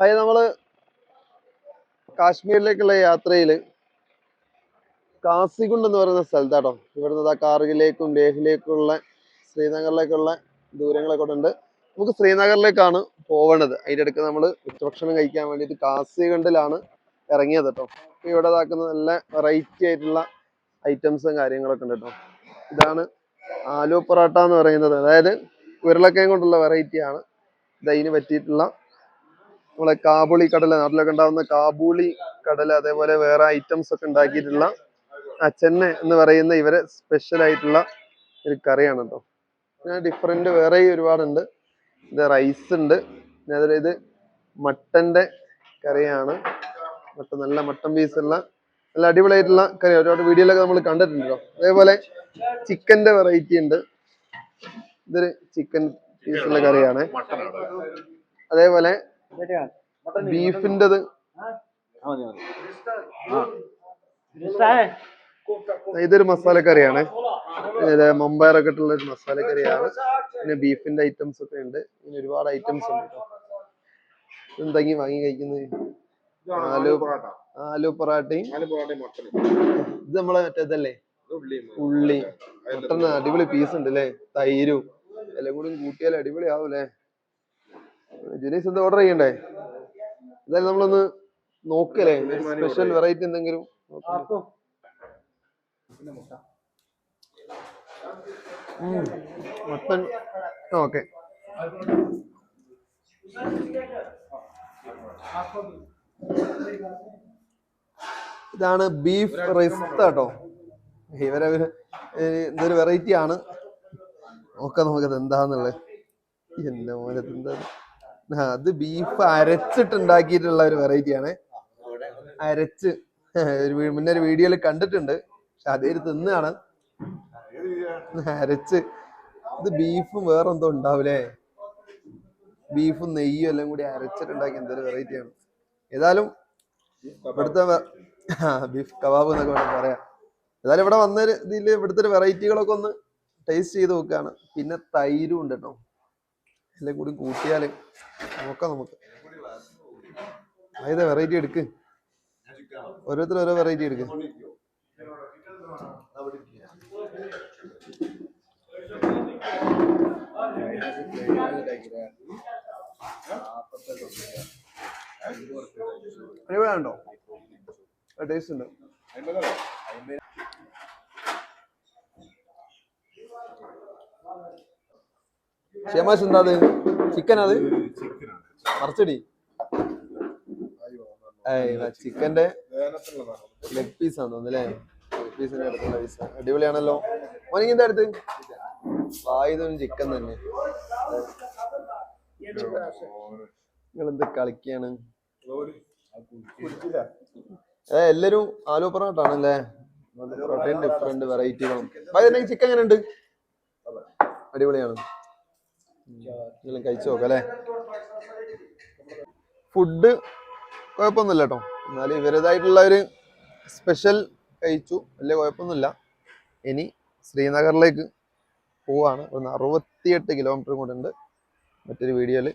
Hi നമ്മൾ കാശ്മീരിലേക്കുള്ള യാത്രയിൽ കാസിഗുണ്ട് എന്ന് പറയുന്ന സ്ഥലത്താട്ടോ. ഇവിടുന്ന് കാർഗിലേക്കും ലേഹിലേക്കുള്ള ശ്രീനഗറിലേക്കുള്ള ദൂരങ്ങളൊക്കെ ഉണ്ട് നമുക്ക് ശ്രീനഗറിലേക്കാണ് പോവേണ്ടത് അതിന്റെ അടുക്ക് നമ്മൾ ഉച്ചഭക്ഷണം കഴിക്കാൻ വേണ്ടിയിട്ട് കാസിഗണ്ടിലാണ് ഇറങ്ങിയത് കേട്ടോ ഇവിടെ ഇതാക്കുന്ന നല്ല വെറൈറ്റി ആയിട്ടുള്ള ഐറ്റംസും കാര്യങ്ങളൊക്കെ ഉണ്ട് കേട്ടോ ഇതാണ് ആലു പൊറോട്ട എന്ന് പറയുന്നത്. അതായത് ഉരുളക്കിഴങ്ങ് കൊണ്ടുള്ള വെറൈറ്റിയാണ് ഇതിന് പറ്റിയിട്ടുള്ള നമ്മളെ കാബൂളി കടല നാട്ടിലൊക്കെ ഉണ്ടാവുന്ന കാബൂളി കടല അതേപോലെ വേറെ ഐറ്റംസ് ഒക്കെ ഉണ്ടാക്കിയിട്ടുള്ള അച്ചെന്ന എന്ന് പറയുന്ന ഇവരെ സ്പെഷ്യൽ ആയിട്ടുള്ള ഒരു കറിയാണ് കേട്ടോ പിന്നെ ഡിഫറെന്റ് വേറെ ഒരുപാടുണ്ട്. ഇത് റൈസ് ഉണ്ട്. പിന്നെ അതിൽ ഇത് മട്ടന്റെ കറിയാണ്. മട്ടൻ നല്ല മട്ടൻ പീസുള്ള നല്ല അടിപൊളിയായിട്ടുള്ള കറി. ഒരുപാട് വീഡിയോയിലൊക്കെ നമ്മൾ കണ്ടിട്ടുണ്ടല്ലോ അതേപോലെ ചിക്കന്റെ വെറൈറ്റി ഉണ്ട്. ഇതൊരു ചിക്കൻ പീസുള്ള കറിയാണ്. അതേപോലെ ബീഫിന്റെത് ഇതൊരു മസാലക്കറിയാണ് മുംബൈറൊക്കെ മമ്പയറൊക്കെ ഇട്ടുള്ള ഒരു മസാലക്കറിയാണ് പിന്നെ ബീഫിന്റെ ഐറ്റംസ് ഒക്കെ ഉണ്ട്. പിന്നെ ഒരുപാട് ഐറ്റംസ് ഉണ്ട് എന്തെങ്കിൽ എന്തെങ്കിലും വാങ്ങി കഴിക്കുന്നത്? ആലു ആലു പൊറാട്ടയും ഇത് നമ്മളെ മറ്റേതല്ലേ ഉള്ളി മട്ടൻ അടിപൊളി പീസ് ഉണ്ട് അല്ലേ തൈരും. എല്ലാം കൂടി കൂട്ടിയാൽ അടിപൊളി ആവൂലേ ജുനീസ് എന്താ ഓർഡർ ചെയ്യണ്ടേ? എന്തായാലും നമ്മളൊന്ന് നോക്കല്ലേ സ്പെഷ്യൽ വെറൈറ്റി എന്തെങ്കിലും. Mutton okay. ഇതാണ് ബീഫ് റൈസ് കേട്ടോ ഇവരെ ഇതൊരു വെറൈറ്റി ആണ്. നോക്കാം നമുക്കത് എന്താന്നുള്ളത്. എന്റെ മോനെ എന്താ? അത് ബീഫ് അരച്ചിട്ടുണ്ടാക്കിയിട്ടുള്ള ഒരു വെറൈറ്റി ആണ്. അരച്ച്. ഒരു മുന്നേ ഒരു വീഡിയോയിൽ കണ്ടിട്ടുണ്ട്. പക്ഷെ അതേ തിന്നാണ്. അരച്ച്. ഇത് ബീഫും വേറെന്തോ ഉണ്ടാവൂലേ? ബീഫും നെയ്യും എല്ലാം കൂടി അരച്ചിട്ടുണ്ടാക്കി എന്തൊരു വെറൈറ്റി ആണ്. ഏതായാലും ഇവിടുത്തെ ബീഫ് കബാബ് എന്നൊക്കെ വേണം പറയാം. ഏതായാലും ഇവിടെ വന്ന ഇതിൽ ഇവിടുത്തെ വെറൈറ്റികളൊക്കെ ഒന്ന് ടേസ്റ്റ് ചെയ്ത് നോക്കുകയാണ് പിന്നെ തൈരും ഉണ്ട് കേട്ടോ. എല്ലാം കൂടി കൂട്ടിയാൽ നോക്കാം നമുക്ക്. അതായത് വെറൈറ്റി എടുക്ക്. ഓരോരുത്തർ ഓരോ വെറൈറ്റി എടുക്ക്. ണ്ടോ ടേസ്റ്റ് ഉണ്ട്. ക്ഷമാശ് എന്താ അത് ചിക്കൻ അത് മറച്ചടി ചിക്കന്റെ ലെഗ് പീസ് ആണ് തോന്നുന്നു അല്ലേ? ലെഗ് പീസിന്റെ അടുത്തുള്ള പീസ് അടിപൊളിയാണല്ലോ. മോനിക്ക് എന്താ അടുത്ത് വായുധം ചിക്കൻ തന്നെ. നിങ്ങൾ എന്ത് കളിക്കാണ് ഏ എല്ലാരും ആലു പൊറോട്ട ആണല്ലേ പൊറോട്ടയും ഡിഫറെന്റ് വെറൈറ്റികളും ചിക്കൻ എങ്ങനെ ഉണ്ട് അടിപൊളിയാണ്. നിങ്ങൾ കഴിച്ചു നോക്കാം അല്ലേ? ഫുഡ് കുഴപ്പമൊന്നുമില്ല കേട്ടോ. എന്നാലും ഇവരുടേതായിട്ടുള്ള ഒരു സ്പെഷ്യൽ കഴിച്ചു. വലിയ കുഴപ്പമൊന്നുമില്ല. ഇനി ശ്രീനഗറിലേക്ക് പോവാണ്. ഇവിടുന്ന് അറുപത്തിയെട്ട് കിലോമീറ്റർ കൂടെ ഉണ്ട്. മറ്റൊരു വീഡിയോയിൽ